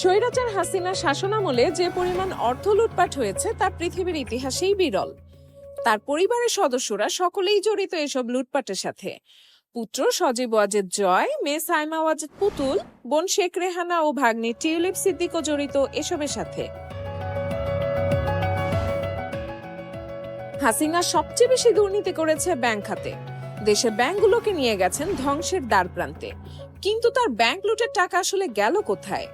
স্বৈরাচার হাসিনা শাসনামলে যে পরিমাণ অর্থ লুটপাট হয়েছে, তা পৃথিবীর ইতিহাসেই বিরল। তার পরিবারের সদস্যরা সকলেই জড়িত এসব লুটপাটের সাথে। পুত্র সজীব ওয়াজেদ জয়, মেয়ে সাইমা ওয়াজেদ পুতুল, বোন শেখ রেহানা ও ভাগ্নে টিউলিপ সিদ্দিকও জড়িত এসবের সাথে। হাসিনা সবচেয়ে বেশি দুর্নীতি করেছে ব্যাংক খাতে। দেশের ব্যাংকগুলোকে নিয়ে গেছেন ধ্বংসের দ্বার প্রান্তে। কিন্তু তার ব্যাংক লুটের টাকা আসলে গেল কোথায়?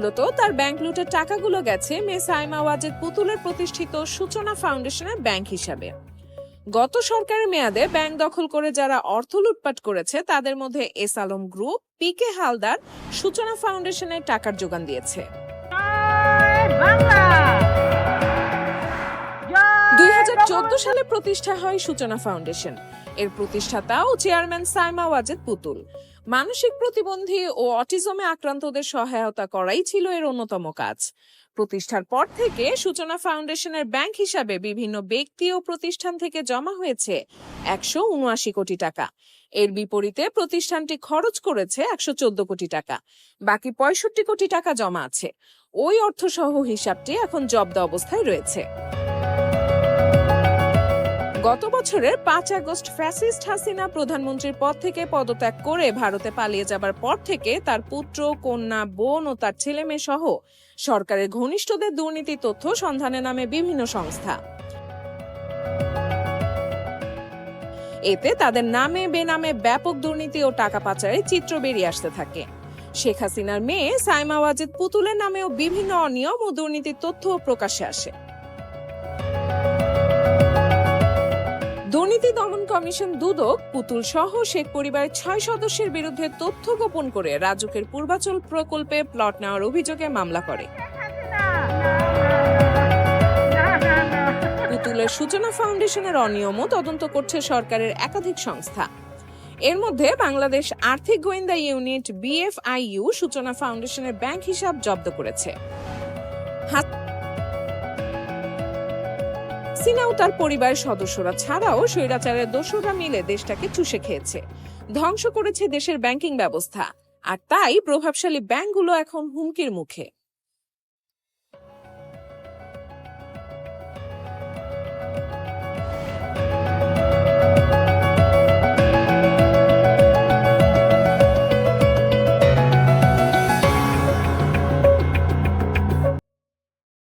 মূলত তার ব্যাংক লুটের টাকাগুলো গেছে মে সাইমা ওয়াজেদ পুতুলের প্রতিষ্ঠিত সূচনা ফাউন্ডেশনের ব্যাংক হিসাবে। গত সরকারের মেয়াদে ব্যাংক দখল করে যারা অর্থ লুটপাট করেছে, তাদের মধ্যে S Alam group PK Haldar Suchona ফাউন্ডেশনের টাকার যোগান দিয়েছে। দুই হাজার চোদ্দ সালে প্রতিষ্ঠা হয় সূচনা ফাউন্ডেশন। এর প্রতিষ্ঠাতা ও চেয়ারম্যান সাইমা ওয়াজেদ পুতুল। মানসিক প্রতিবন্ধী ও অটিজমে আক্রান্তদের সহায়তা করাই ছিল এর অন্যতম কাজ। প্রতিষ্ঠার পর থেকে সূচনা ফাউন্ডেশনের ব্যাংক হিসাবে বিভিন্ন ব্যক্তি ও প্রতিষ্ঠান থেকে জমা হয়েছে একশো উনআশি কোটি টাকা। এর বিপরীতে প্রতিষ্ঠানটি খরচ করেছে একশো চোদ্দ কোটি টাকা। বাকি পঁয়ষট্টি কোটি টাকা জমা আছে। ওই অর্থসহ হিসাবটি এখন জব্দ অবস্থায় রয়েছে। গত বছরের পাঁচ আগস্ট ফ্যাসিস্ট হাসিনা প্রধানমন্ত্রীর পদ থেকে পদত্যাগ করে ভারতে পালিয়ে যাবার পর থেকে তার পুত্র, কন্যা, বোন ও তার ছেলে মেয়ে সহ সরকারের ঘনিষ্ঠদের দুর্নীতি তথ্য সন্ধানে নামে বিভিন্ন সংস্থা। এতে তাদের নামে, বেনামে ব্যাপক দুর্নীতি ও টাকা পাচারের চিত্র বেরিয়ে আসতে থাকে। শেখ হাসিনার মেয়ে সাইমা ওয়াজেদ পুতুলের নামেও বিভিন্ন অনিয়ম ও দুর্নীতির তথ্য প্রকাশ্যে আসে। কমিশন দুদক, পুতুল সহ শেখ পরিবারের ছয় সদস্যের বিরুদ্ধে তথ্য গোপন করে রাজুকের পূর্বাচল প্রকল্পে প্লট নেওয়ার অভিযোগে মামলা করে। পুতুলের সূচনা ফাউন্ডেশনের অনিয়মও তদন্ত করছে সরকারের একাধিক সংস্থা। এর মধ্যে বাংলাদেশ আর্থিক গোয়েন্দা ইউনিট, বিএফআইইউ, সূচনা ফাউন্ডেশনের ব্যাংক হিসাব জব্দ করেছে। হাসিনা ও তার পরিবারের সদস্যরা ছাড়াও স্বৈরাচারের দোষরা মিলে দেশটাকে চুষে খেয়েছে। ধ্বংস করেছে দেশের ব্যাংকিং ব্যবস্থা। আর তাই প্রভাবশালী ব্যাংকগুলো এখন হুমকির মুখে।